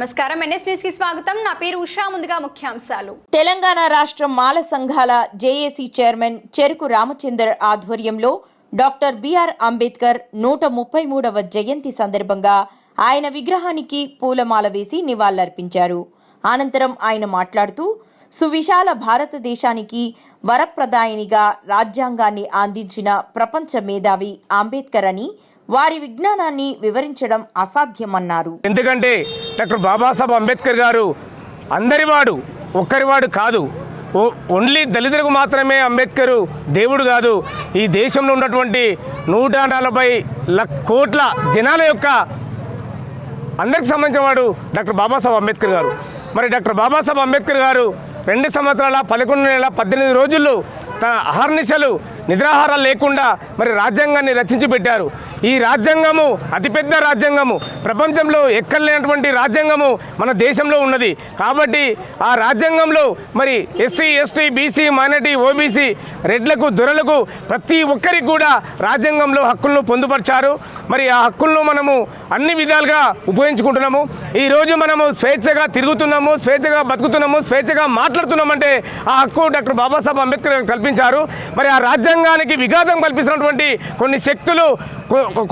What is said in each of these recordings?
నమస్కారం. ఎన్ఎస్ న్యూస్కి స్వాగతం. నా పేరు ఉషా. ముందుగా ముఖ్యాంశాలు. తెలంగాణ రాష్ట్ర మాల సంఘాల జేఏసీ చైర్మన్ చెరుకు రామచందర్ ఆధ్వర్యంలో డాక్టర్ బిఆర్ అంబేద్కర్ నూట ముప్పై మూడవ జయంతి సందర్భంగా ఆయన విగ్రహానికి పూలమాల వేసి నివాళులర్పించారు. అనంతరం ఆయన మాట్లాడుతూ సువిశాల భారతదేశానికి వరప్రదాయినిగా రాజ్యాంగాన్ని అందించిన ప్రపంచ మేధావి అంబేద్కర్ అని వారి విజ్ఞానాన్ని వివరించడం అసాధ్యమన్నారు. ఎందుకంటే డాక్టర్ బాబాసాహెబ్ అంబేద్కర్ గారు అందరివాడు ఒక్కరివాడు కాదు. ఓ- ఓన్లీ దళితులకు మాత్రమే అంబేద్కర్ దేవుడు కాదు. ఈ దేశంలో ఉన్నటువంటి నూట నలభై కోట్ల జనాల యొక్క అందరికి సంబంధించిన వాడు డాక్టర్ బాబాసాహెబ్ అంబేద్కర్ గారు. మరి డాక్టర్ బాబాసాహెబ్ అంబేద్కర్ గారు రెండు సంవత్సరాల పదకొండు నెలల పద్దెనిమిది రోజుల్లో తన అహర్నిశలు నిద్రాహారాలు లేకుండా మరి రాజ్యాంగాన్ని రచించి పెట్టారు ఈ రాజ్యాంగము అతిపెద్ద రాజ్యాంగము. ప్రపంచంలో ఎక్కడ లేనటువంటి రాజ్యాంగము మన దేశంలో ఉన్నది. కాబట్టి ఆ రాజ్యాంగంలో మరి SC ST BC minority OBC రెడ్లకు దొరలకు ప్రతి ఒక్కరికి కూడా రాజ్యాంగంలో హక్కులను పొందుపరిచారు. మరి ఆ హక్కులను మనము అన్ని విధాలుగా ఉపయోగించుకుంటున్నాము. ఈరోజు మనము స్వేచ్ఛగా తిరుగుతున్నాము స్వేచ్ఛగా బతుకుతున్నాము స్వేచ్ఛగా మాట్లాడుతున్నామంటే ఆ హక్కు డాక్టర్ బాబాసాహెబ్ అంబేద్కర్ కల్పించారు. మరి ఆ రాజ్యాంగానికి విఘాతం కల్పిస్తున్నటువంటి కొన్ని శక్తులు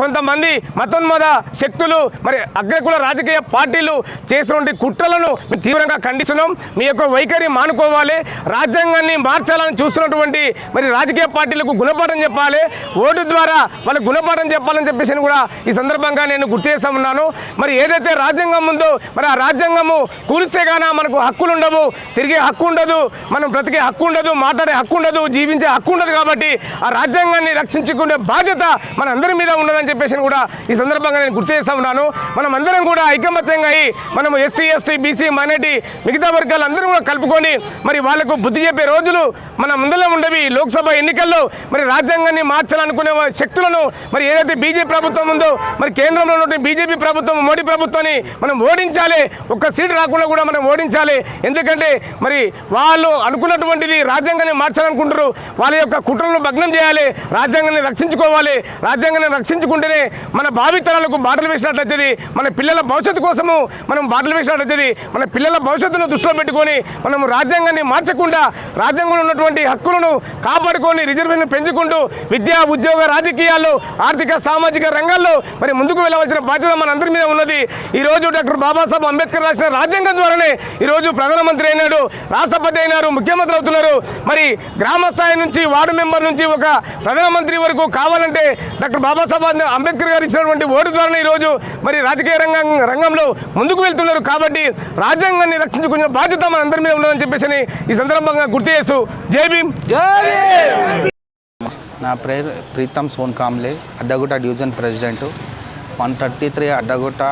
కొంతమంది మతోన్మద శక్తులు మరి అగ్రకుల రాజకీయ పార్టీలు చేసినటువంటి కుట్రలను మేము తీవ్రంగా ఖండిస్తున్నాం. మీ యొక్క వైఖరి మానుకోవాలి. రాజ్యాంగాన్ని మార్చాలని చూస్తున్నటువంటి మరి రాజకీయ పార్టీలకు గుణపాఠం చెప్పాలి. ఓటు ద్వారా వాళ్ళకు గుణపాఠం చెప్పాలని చెప్పేసి కూడా ఈ సందర్భంగా నేను గుర్తు చేస్తా ఉన్నాను. మరి ఏదైతే రాజ్యాంగం ఉందో మరి ఆ రాజ్యాంగము కూలిస్తే గానా మనకు హక్కులు ఉండవు. తిరిగే హక్కు ఉండదు. మనం బ్రతికే హక్కు ఉండదు. మాట్లాడే హక్కు ఉండదు. జీవించే హక్కు ఉండదు కాబట్టి ఆ రాజ్యాంగాన్ని రక్షించుకునే బాధ్యత మన అందరి మీద ఉండదని చెప్పేసి కూడా ఈ సందర్భంగా నేను గుర్తు చేస్తా ఉన్నాను. మనం అందరం కూడా ఐకమత్యంగా అయ్యి మనం ఎస్సీ ఎస్టీ బీసీ మైనార్టీ మిగతా వర్గాలు అందరూ కూడా కలుపుకొని మరి వాళ్ళకు బుద్ధి చెప్పే రోజులు మన ముందులో ఉండవి. లోక్సభ ఎన్నికల్లో మరి రాజ్యాంగాన్ని మార్చాలనుకునే శక్తులను మరి ఏదైతే బీజేపీ ప్రభుత్వం ఉందో మరి కేంద్రంలో ఉన్నటువంటి బీజేపీ ప్రభుత్వం మోడీ ప్రభుత్వాన్ని మనం ఓడించాలి. ఒక్క సీటు రాకుండా కూడా మనం ఓడించాలి. ఎందుకంటే మరి వాళ్ళు అనుకున్నటువంటిది రాజ్యాంగాన్ని మార్చాలనుకుంటారు వాళ్ళ యొక్క కుట్రలను భగ్నం చేయాలి. రాజ్యాంగాన్ని రక్షించుకోవాలి. రాజ్యాంగాన్ని ఆలోచించుకుంటేనే మన భావితరాలకు బాటలు వేసినట్లయితే మన పిల్లల భవిష్యత్తు కోసము మనం బాటలు వేసినట్లయితే మన పిల్లల భవిష్యత్తును దృష్టిలో పెట్టుకొని మనం రాజ్యాంగాన్ని మార్చకుండా రాజ్యాంగంలో ఉన్నటువంటి హక్కులను కాపాడుకొని రిజర్వేషన్ పెంచుకుంటూ విద్యా ఉద్యోగ రాజకీయాల్లో ఆర్థిక సామాజిక రంగాల్లో మరి ముందుకు వెళ్ళవలసిన బాధ్యత మన అందరి మీద ఉన్నది. ఈ రోజు డాక్టర్ బాబాసాహెబ్ అంబేద్కర్ రాసిన రాజ్యాంగం ద్వారానే ఈరోజు ప్రధానమంత్రి అయినాడు రాష్ట్రపతి అయినారు ముఖ్యమంత్రి అవుతున్నారు. మరి గ్రామ స్థాయి నుంచి వార్డు మెంబర్ నుంచి ఒక ప్రధానమంత్రి వరకు కావాలంటే డాక్టర్ బాబాసాహెబ్ అంబేద్కర్ గారు ఇచ్చినటువంటి ఓటు ద్వారానే ఈరోజు మరి రాజకీయ రంగం రంగంలో ముందుకు వెళ్తున్నారు కాబట్టి రాజ్యాంగాన్ని రక్షించుకునే బాధ్యత మన అందరి మీద ఉన్నదని చెప్పేసి ఈ సందర్భంగా గుర్తు చేస్తూ జై భీమ్. నా పేరు Preetam Son Kamble Addagutta division president. One thirty three Addagutta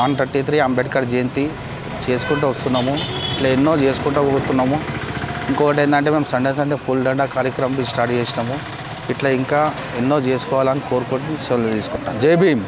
one thirty three Ambedkar Jayanti చేసుకుంటూ వస్తున్నాము. ఇట్లా ఎన్నో చేసుకుంటూ పోతున్నాము. ఇంకొకటి ఏంటంటే మేము సండే సండే ఫుల్ దండా కార్యక్రమం స్టార్ట్ చేసినాము. ఇట్లా ఇంకా ఎన్నో చేసుకోవాలని కోరుకుంటూ సెలవు తీసుకుంటాం జై భీమ్.